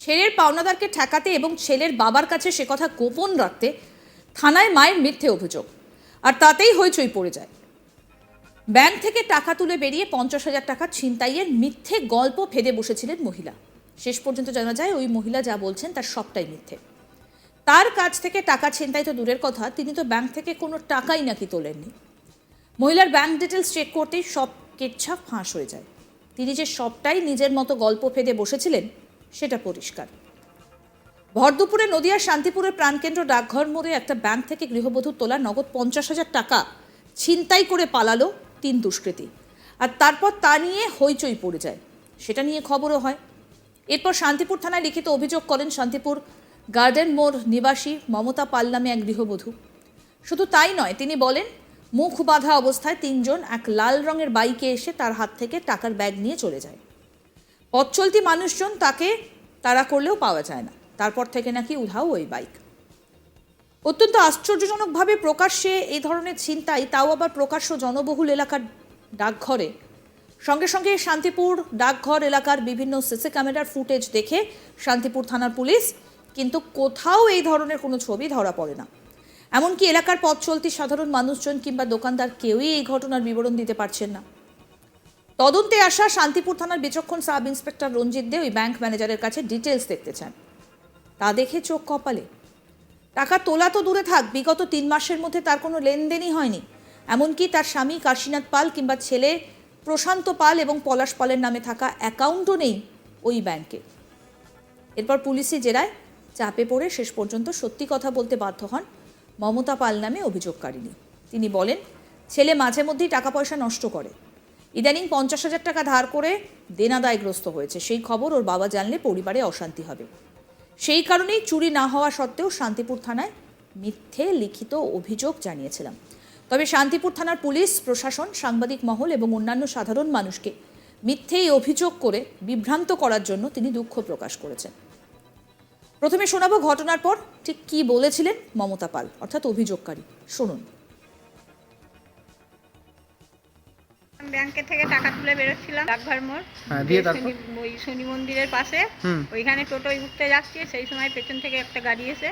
ছেলের পাওনাদারকে ঠেকাতে এবং ছেলের বাবার কাছে সে কথা গোপন রাখতে থানায় মায়ের মিথ্যে অভিযোগ। আর তাতেই হইচই পড়ে যায়। ব্যাংক থেকে টাকা তুলে বেরিয়ে পঞ্চাশ হাজার টাকা ছিনতাইয়ের মিথ্যে গল্প ফেদে বসেছিলেন মহিলা। শেষ পর্যন্ত জানা যায়, ওই মহিলা যা বলছেন তার সবটাই মিথ্যে। তার কাছ থেকে টাকা ছিনতাই তো দূরের কথা, তিনি তো ব্যাংক থেকে কোনো টাকাই নাকি তোলেননি। মহিলার ব্যাংক ডিটেলস চেক করতেই সব কেচ্ছা ফাঁস হয়ে যায়। তিনি যে সবটাই নিজের মতো গল্প ফেদে বসেছিলেন সেটা পরিষ্কার। ভর দুপুরে নদিয়ার শান্তিপুরের প্রাণকেন্দ্র ডাকঘর মোড়ে একটা ব্যাংক থেকে গৃহবধূর তোলা নগদ পঞ্চাশ হাজার টাকা ছিনতাই করে পালালো তিন দুষ্কৃতী। আর তারপর তা নিয়ে হইচই পড়ে যায়। সেটা নিয়ে খবরও হয়। এরপর শান্তিপুর থানায় লিখিত অভিযোগ করেন শান্তিপুর গার্ডেন মোড় নিবাসী মমতা পাল নামে এক গৃহবধূ। শুধু তাই নয়, তিনি বলেন, মুখ বাঁধা অবস্থায় তিনজন এক লাল রঙের বাইকে এসে তার হাত থেকে টাকার ব্যাগ নিয়ে চলে যায়। পথ চলতি মানুষজন তাকে তাড়া করলেও পাওয়া যায় না। তারপর থেকে নাকি উধাও ওই বাইক। অত্যন্ত আশ্চর্যজনকভাবে প্রকাশ্যে এই ধরনের ছিনতাই, তাও আবার প্রকাশ্য জনবহুল এলাকার ডাকঘরে। সঙ্গে সঙ্গে শান্তিপুর ডাকঘর এলাকার বিভিন্ন সিসি ক্যামেরার ফুটেজ দেখে শান্তিপুর থানার পুলিশ কিন্তু কোথাও এই ধরনের কোনো ছবি ধরা পড়ে না। এমনকি এলাকার পথ চলতি সাধারণ মানুষজন কিংবা দোকানদার কেউই এই ঘটনার বিবরণ দিতে পারছেন না। তদন্তে আসা শান্তিপুর থানার বিচক্ষণ সাব ইন্সপেক্টর রঞ্জিত দে ওই ব্যাংক ম্যানেজারের কাছে ডিটেলস দেখতে চান। তা দেখে চোখ কপালে। টাকা তোলা তো দূরে থাক, বিগত তিন মাসের মধ্যে তার কোনো লেনদেনই হয়নি। এমনকি তার স্বামী কাশীনাথ পাল কিংবা ছেলে প্রশান্ত পাল এবং পলাশ পালের নামে থাকা অ্যাকাউন্টও নেই ওই ব্যাংকে। এরপর পুলিশি জেরায় চাপে পড়ে শেষ পর্যন্ত সত্যি কথা বলতে বাধ্য হন মমতা পাল নামে অভিযোগকারিনী তিনি বলেন, ছেলে মাঝে মধ্যেই টাকা পয়সা নষ্ট করে। ইদানিং পঞ্চাশ হাজার টাকা ধার করে দেনাদায়গ্রস্ত হয়েছে। সেই খবর ওর বাবা জানলে পরিবারে অশান্তি হবে। সেই কারণেই চুরি না হওয়া সত্ত্বেও শান্তিপুর থানায় মিথ্যে লিখিত অভিযোগ জানিয়েছিলাম। তবে শান্তিপুর থানার পুলিশ, প্রশাসন, সাংবাদিক মহল এবং অন্যান্য সাধারণ মানুষকে মিথ্যেই অভিযোগ করে বিভ্রান্ত করার জন্য তিনি দুঃখ প্রকাশ করেছেন। প্রথমে শোনাবো ঘটনার পর ঠিক কি বলেছিলেন মমতা পাল, অর্থাৎ অভিযোগকারী। শুনুন। ব্যাংকে থেকে টাকা তুলে বেরোচ্ছিলাম। ডাকঘর মোড়। হ্যাঁ, দিয়ে ওই শনি মন্দিরের পাশে। ওইখানে টোটোয় উঠতে যাচ্ছি সেই সময় পেছন থেকে একটা গাড়ি এসে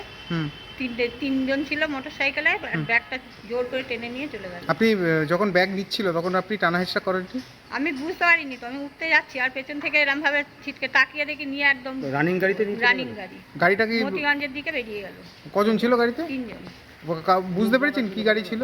তিনটে তিনজন ছিল মোটর সাইকেলে ব্যাগটা জোর করে টেনে নিয়ে চলে গেল। আপনি যখন ব্যাগ নিচ্ছিল তখন আপনি টানা হেঁচড়া করেননি আমি বুঝতে পারিনি তো আমি উঠতে যাচ্ছি আর পেছন থেকে এরকম ভাবে ছিটকে তাকিয়ে দেখি নিয়ে একদম রানিং গাড়িতে নিয়ে রানিং গাড়ি। গাড়িটা কি মতিগঞ্জের দিকে বেরিয়ে গেল। কজন ছিল গাড়িতে? তিনজন। বুঝতে পেরেছেন কি গাড়ি ছিল?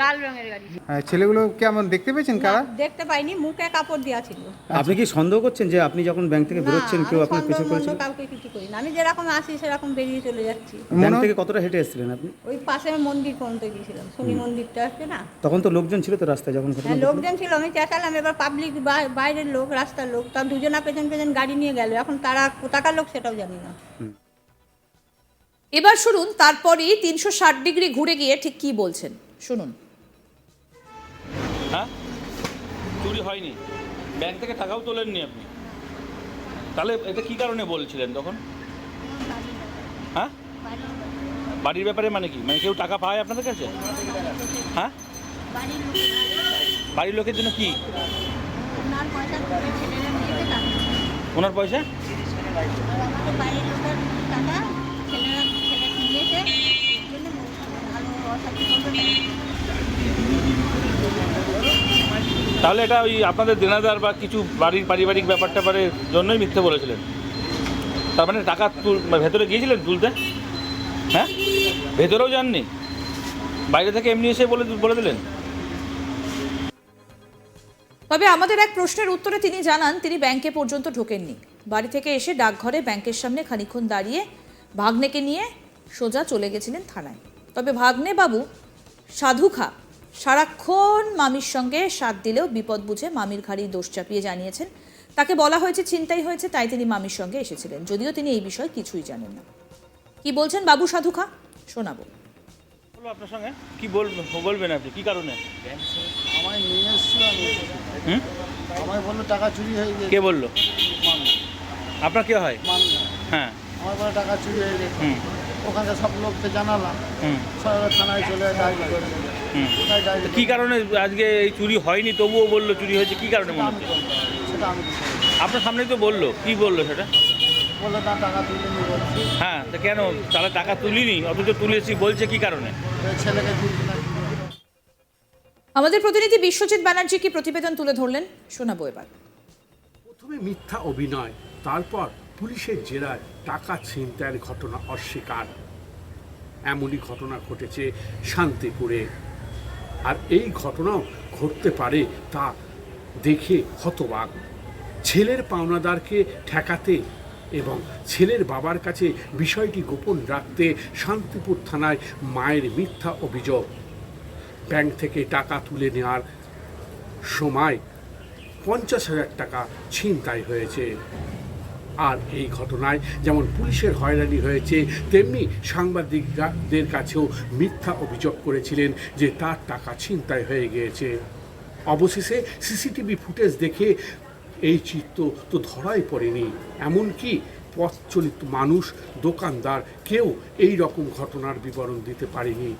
লাল রঙের গাড়ি। হ্যাঁ, ছেলেগুলো কেমন দেখতে পেয়েছেন কারা? দেখতে পাইনি মুখে কাপড় দেওয়া ছিল। আপনি কি সন্দেহ করছেন যে আপনি যখন ব্যাংক থেকে বেরোচ্ছেন কেউ আপনার পিছু মন্দ কাউকে কিছু করি না। আমি যেরকম আসি সেরকম বেরিয়ে চলে যাচ্ছি। ব্যাংক থেকে কতটা হেঁটে এসেছিলেন আপনি? ওই পাশে মন্দির পর্যন্ত গিয়েছিলাম। শনি মন্দিরটা আছে না? তখন তো লোকজন ছিল তো রাস্তায় যখন হ্যাঁ লোকজন ছিল আমি চেঁচালাম এবার পাবলিক বাইরের লোক রাস্তার লোক তার দুজনা পেছন পেছন গাড়ি নিয়ে গেল। এখন তারা কোথাকার লোক সেটাও জানি না। এবার শুনুন তারপরেই তিনশো ষাট ডিগ্রি ঘুরে গিয়ে ঠিক কি বলছেন। শুনুন। হ্যাঁ? চুরি হয়নি। ব্যাংক থেকে টাকাও তোলেননি আপনি। তাহলে এটা কি কারণে বলছিলেন তখন? হ্যাঁ? বাড়ির ব্যাপারে মানে কি? মানে কেউ টাকা পায় আপনাদের কাছে? হ্যাঁ? বাড়ির লোকের জন্য কি? ওনার পয়সা তাহলে এটা ওই আপনাদের দেনাদার বা কিছু বাড়ির পারিবারিক ব্যাপার ট্যাপারের জন্যই মিথ্যে বলেছিলেন। তার মানে টাকা তুল ভেতরে গিয়েছিলেন তুলতে? হ্যাঁ? ভেতরেও যাননি? বাইরে থেকে এমনি এসে বলে বলে দিলেন? তবে আমাদের এক প্রশ্নের উত্তরে তিনি জানান, তিনি ব্যাংকে পর্যন্ত ঢোকেননি। বাড়ি থেকে এসে ডাকঘরে ব্যাংকের সামনে খানিক্ষণ দাঁড়িয়ে ভাগ্নেকে নিয়ে সোজা চলে গেছিলেন থানায়। তবে ভাগ্নে বাবু সাধু খা সারাক্ষণ মামির সঙ্গে সাথ দিলেও বিপদ বুঝে মামির ঘাড়ি দোষ চাপিয়ে জানিয়েছেন। তাকে বলা হয়েছে চিন্তাই হয়েছে তাই তিনি মামির সঙ্গে এসেছিলেন। যদিও তিনি এই বিষয়ে কিছুই জানেন না। কি বলছেন বাবু সাধু খা শোনাবো। বলো আপনার সঙ্গে? কি বলবেন বলবেন আপনি? কি কারণে? আমায় নিয়ে এসছিল আমি হুম? আমায় বলল টাকা চুরি হয়ে গেছে। কে বলল? আপনার কে হয়? হ্যাঁ। আমার বলে টাকা চুরি হয়ে গেছে। হুম। ওখানে সব লোককে জানালাম। থানায় চলে ডায়েরি কি কারণে আজকে এই চুরি হয়নি? তবুও বলল চুরি হয়েছে। কি কারণে মনে হচ্ছে। আপনার সামনেই তো বলল। কি বলল সেটা? টাকা তুলে হ্যাঁ তো কেন? তাহলে টাকা তুলিনি অথচ তুলেছি বলছে কি কারণে? আমাদের প্রতিনিধি বিশ্বজিৎ ব্যানার্জি কি প্রতিবেদন তুলে ধরলেন? শোনাবো এবার। প্রথমে মিথ্যা অভিনয় তারপর পুলিশের জেরায় টাকা ছিনতাইয়ের ঘটনা অস্বীকার। এমনই ঘটনা ঘটেছে শান্তিপুরে। আর এই ঘটনাও ঘটতে পারে তা দেখে হতবাক। ছেলের পাওনাদারকে ঠেকাতে এবং ছেলের বাবার কাছে বিষয়টি গোপন রাখতে শান্তিপুর থানায় মায়ের মিথ্যা অভিযোগ। ব্যাংক থেকে টাকা তুলে নেওয়ার সময় পঞ্চাশ হাজার টাকা ছিনতাই হয়েছে। আর এই ঘটনায় যেমন পুলিশের হয়রানি হয়েছে, তেমনি সাংবাদিকদের কাছেও মিথ্যা অভিযোগ করেছিলেন যে তার টাকা ছিনতাই হয়ে গিয়েছে। অবশেষে সিসিটিভি ফুটেজ দেখে এই চিত্র তো ধরাই পড়েনি। এমনকি পথ চলিত মানুষ, দোকানদার কেউ এই রকম ঘটনার বিবরণ দিতে পারেনি।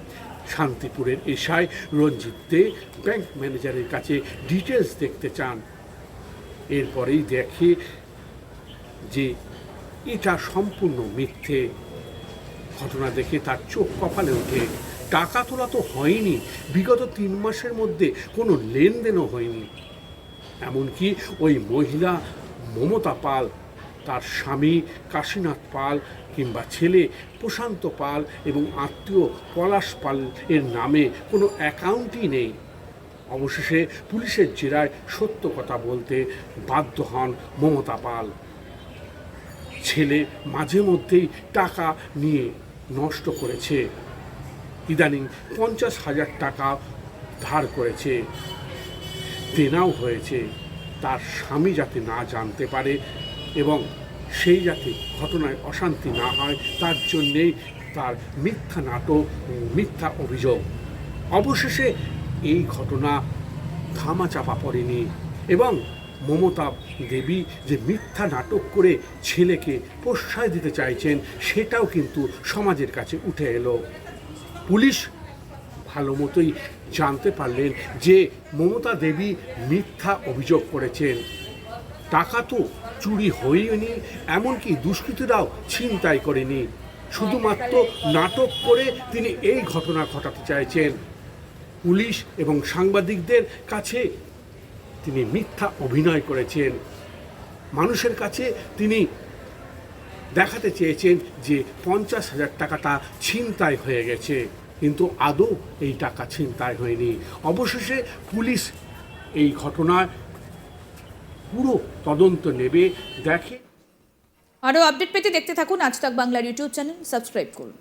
শান্তিপুরের এশায় রঞ্জিত দে ব্যাংক ম্যানেজারের কাছে ডিটেলস দেখতে চান। এরপরেই দেখে যে এটা সম্পূর্ণ মিথ্যে। ঘটনা দেখে তার চোখ কপালে ওঠে। টাকা তোলা তো হয়নি। বিগত তিন মাসের মধ্যে কোনো লেনদেনও হয়নি। এমনকি ওই মহিলা মমতা পাল, তার স্বামী কাশীনাথ পাল কিংবা ছেলে প্রশান্ত পাল এবং আত্মীয় পলাশ পাল এর নামে কোনো অ্যাকাউন্টই নেই। অবশেষে পুলিশের জেরায় সত্য কথা বলতে বাধ্য হন মমতা পাল। ছেলে মাঝে মধ্যেই টাকা নিয়ে নষ্ট করেছে। ইদানিং পঞ্চাশ হাজার টাকা ধার করেছে। দেনাও হয়েছে। তার স্বামী যাতে না জানতে পারে এবং সেই যাতে ঘটনায় অশান্তি না হয়, তার জন্যেই তার মিথ্যা নাটক, মিথ্যা অভিযোগ। অবশেষে এই ঘটনা ধামাচাপা পড়েনি এবং মমতা দেবী যে মিথ্যা নাটক করে ছেলেকে প্রশ্রয় দিতে চাইছেন, সেটাও কিন্তু সমাজের কাছে উঠে এলো। পুলিশ ভালো মতোই জানতে পারলেন যে মমতা দেবী মিথ্যা অভিযোগ করেছেন। টাকা তো চুরি হয়নি, এমনকি দুষ্কৃতীরাও ছিনতাই করেনি। শুধুমাত্র নাটক করে তিনি এই ঘটনা ঘটাতে চাইছেন। পুলিশ এবং সাংবাদিকদের কাছে তিনি মিথ্যা অভিনয় করেছেন। মানুষের কাছে তিনি দেখাতে চেয়েছেন যে পঞ্চাশ হাজার টাকাটা ছিনতাই হয়ে গেছে। কিন্তু আদৌ এই টাকা ছিনতাই হয়নি। অবশেষে পুলিশ এই ঘটনার পুরো তদন্ত নেবে, দেখে আরও আপডেট পেতে দেখতে থাকুন আজ তাক বাংলার ইউটিউব চ্যানেল, সাবস্ক্রাইব করুন।